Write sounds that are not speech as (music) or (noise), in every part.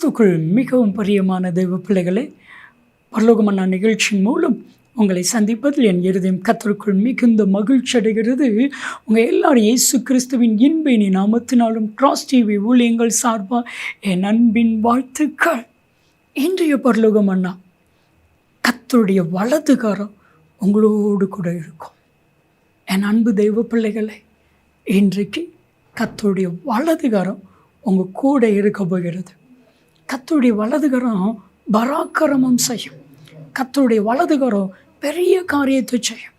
கிறிஸ்துக்குள் மிகவும் பிரியமான தெய்வ பிள்ளைகளே பரலோகமன்னா நிகழ்ச்சியின் மூலம் உங்களை சந்திப்பதில் என் இருதயம் கத்தருக்குள் மிகுந்த மகிழ்ச்சி அடைகிறது. உங்கள் எல்லாரும் இயேசு கிறிஸ்துவின் இன்பினி நாமத்தினாலும் கிராஸ் டிவி ஊழியங்கள் சார்பாக என் அன்பின் வாழ்த்துக்கள். இன்றைய பரலோகம் அண்ணா கத்தருடைய வலதுகாரம் உங்களோடு கூட இருக்கும். என் அன்பு தெய்வ பிள்ளைகளே இன்றைக்கு கத்தருடைய வலதுகாரம் உங்கள் கூட இருக்க போகிறது. கத்தருடைய வலதுகரம் பராக்கிரமம் செய்யும். கத்தருடைய வலதுகரம் பெரிய காரியத்தை செய்யும்.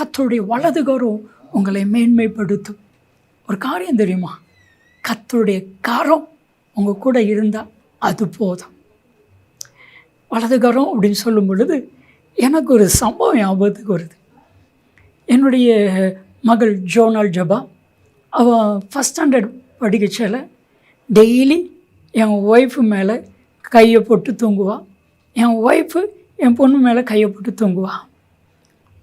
கத்தருடைய வலதுகரம் உங்களை மேன்மைப்படுத்தும். ஒரு காரியம் தெரியுமா? கத்தருடைய கரம் உங்கள் கூட இருந்தால் அது போதும். வலதுகரம் அப்படின்னு சொல்லும் பொழுது எனக்கு ஒரு சம்பவம் ஞாபகத்துக்கு வருது. என்னுடைய மகள் ஜோனால் ஜபா. அவள் ஃபஸ்ட் ஸ்டாண்டர்ட் படிக்கச்சல டெய்லி என் ஒய்ஃபு மேலே கையை போட்டு தூங்குவாள் என் ஒய்ஃபு என் பொண்ணு மேலே கையை போட்டு தூங்குவாள்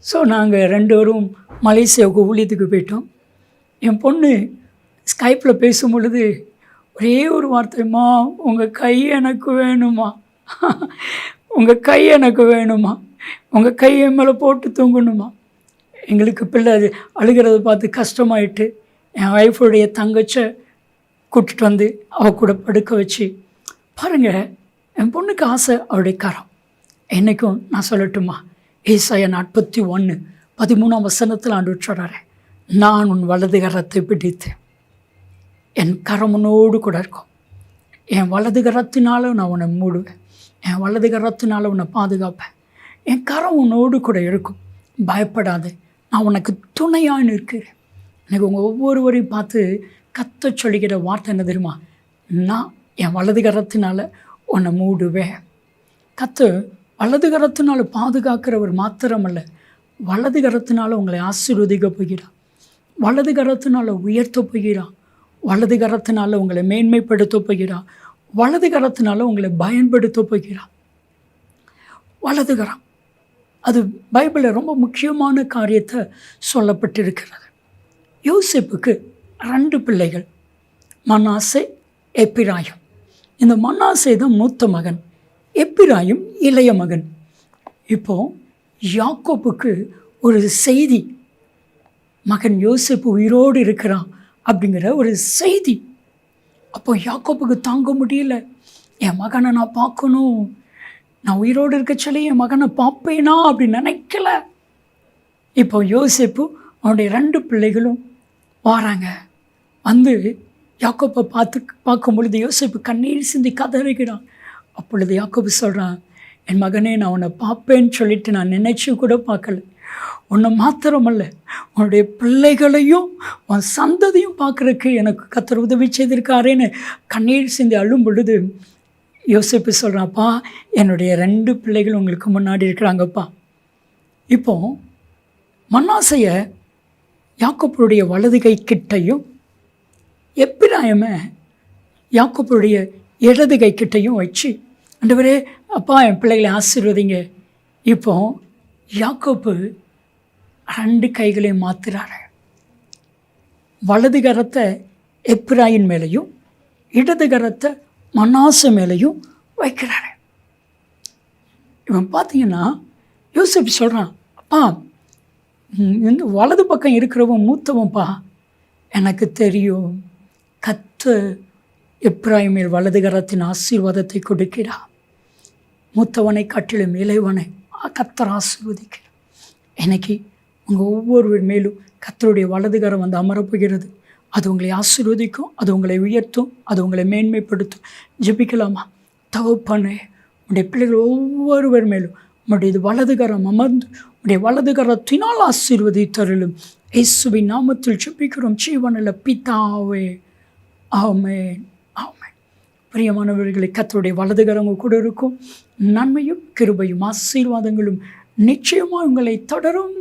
ஸோ நாங்கள் ரெண்டு பேரும் மலேசியாவுக்கு ஊழியத்துக்கு போயிட்டோம். என் பொண்ணு ஸ்கைப்பில் பேசும் பொழுது ஒரே ஒரு வார்த்தைம்மா உங்கள் கை எனக்கு வேணுமா? (laughs) உங்கள் கை எனக்கு வேணுமா? உங்கள் கை என் மேலே போட்டு தூங்கணுமா? எங்களுக்கு பிள்ளை அது அழுகிறத பார்த்து கஷ்டமாயிட்டு என் ஒய்ஃபுடைய தங்கச்சை கூட்டிகிட்டு வந்து அவ கூட படுக்க வச்சு பாருங்கள் என் பொண்ணுக்கு ஆசை அவருடைய கரம் என்றைக்கும் நான் சொல்லட்டுமா? ஏசாய நாற்பத்தி ஒன்று பதிமூணாம் வசனத்தில் ஆண்டு சொல்கிறாரு நான் உன் வலது கரத்தை பிடித்தேன். என் கரம் கூட இருக்கும். என் வலது கரத்தினால நான் உன்னை மூடுவேன். என் வலது கரத்தினால உன்னை பாதுகாப்பேன். என் கரம் உன்னோடு கூட இருக்கும். பயப்படாது. நான் உனக்கு துணையாக நிற்கிறேன். எனக்கு உங்கள் ஒவ்வொருவரையும் பார்த்து கத்த சொல்லிக்கிற வார்த்தை என்ன தெரியுமா? நான் என் வலது கரத்தினால் உன்னை மூடுவேன். கத்து வலது கரத்தினால பாதுகாக்கிறவர் மாத்திரமல்ல வலது கரத்தினால உங்களை ஆசீர்வதிக்க போகிறார். வலது கரத்தினால உயர்த்த போகிறார். வலது கரத்தினால் உங்களை மேன்மைப்படுத்த போகிறார். வலது கரத்தினால உங்களை பயன்படுத்த போகிறான் வலது கரம் அது பைபிளில் ரொம்ப முக்கியமான காரியத்தை சொல்லப்பட்டிருக்கிறது. யோசிப்புக்கு ரெண்டு பிள்ளைகள் மன்னாசே எப்பிராயம். இந்த மன்னாசே தான் மூத்த மகன் எப்பிராயும் இளைய மகன். இப்போ யாக்கோப்புக்கு ஒரு செய்தி மகன் யோசிப்பு உயிரோடு இருக்கிறான் அப்படிங்கிற ஒரு செய்தி. அப்போ யாக்கோப்புக்கு தாங்க முடியல. என் மகனை நான் பார்க்கணும். நான் உயிரோடு இருக்க சொல்லி என் மகனை பார்ப்பேனா அப்படின்னு நினைக்கல. இப்போ யோசிப்பு அவனுடைய ரெண்டு பிள்ளைகளும் வாராங்க. வந்து யாக்கோப்பை பார்த்து பார்க்கும் பொழுது யோசிப்பு கண்ணீர் சிந்தி கதறுகிறான். அப்பொழுது யாக்கோப்பு சொல்கிறான் என் மகனே நான் உன்னை பார்ப்பேன்னு சொல்லிட்டு நான் நினைச்சு கூட பார்க்கல. உன்னை மாத்திரமல்ல உன்னுடைய பிள்ளைகளையும் உன் சந்ததியும் பார்க்குறக்கு எனக்கு கத்தர் உதவி செய்திருக்காரேன்னு கண்ணீர் சிந்தி அழும் பொழுது யோசிப்பு சொல்கிறான்ப்பா என்னுடைய ரெண்டு பிள்ளைகள் உங்களுக்கு முன்னாடி இருக்கிறாங்கப்பா. இப்போ மன்னாசைய யாக்கோப்பனுடைய வலது கை கிட்டையும் எப்பிராயம யாக்கோப்புடைய இடது கை கிட்டையும் வச்சு அண்டவரே அப்பா என் பிள்ளைகளை ஆசீர்வதிங்க. இப்போ யாக்கோப்பு ரெண்டு கைகளையும் மாற்றுறாரு வலது கரத்தை எப்பிராயின் மேலேயும் இடது கரத்தை மனாசு மேலேயும் வைக்கிறாரு. இவன் பார்த்தீங்கன்னா யோசிப்பு சொல்கிறான் அப்பா இந்த வலது பக்கம் இருக்கிறவன் மூத்தவன்ப்பா எனக்கு தெரியும். கத்து எப்ராயிமில் வலது கரத்தின் ஆசீர்வாதத்தை கொடுக்கிறா மூத்தவனை காட்டிலும் இளைவனை கத்தர் ஆசீர்வதிக்கிறார். இன்னைக்கு உங்கள் ஒவ்வொருவர் மேலும் கத்தருடைய வலது கரம் வந்து அமரப்போகிறது. அது உங்களை ஆசீர்வதிக்கும் அது உங்களை உயர்த்தும் அது உங்களை மேன்மைப்படுத்தும். ஜெபிக்கலாமா? தவப்பானே உடைய பிள்ளைகள் ஒவ்வொருவர் மேலும் உங்களுடைய வலதுகரம் அமர்ந்து உடைய வலதுகரத்தினால் ஆசீர்வதித்தருளும். இயேசுவின் நாமத்தில் ஜெபிக்கிறோம். ஜீவனில் பிதாவே. ஆமேன். ஆமேன். பிரியமானவர்களை கத்தருடைய வலதுகரங்க கூட இருக்கும். நன்மையும் கிருபையும் ஆசீர்வாதங்களும் நிச்சயமாக உங்களை தொடரும்.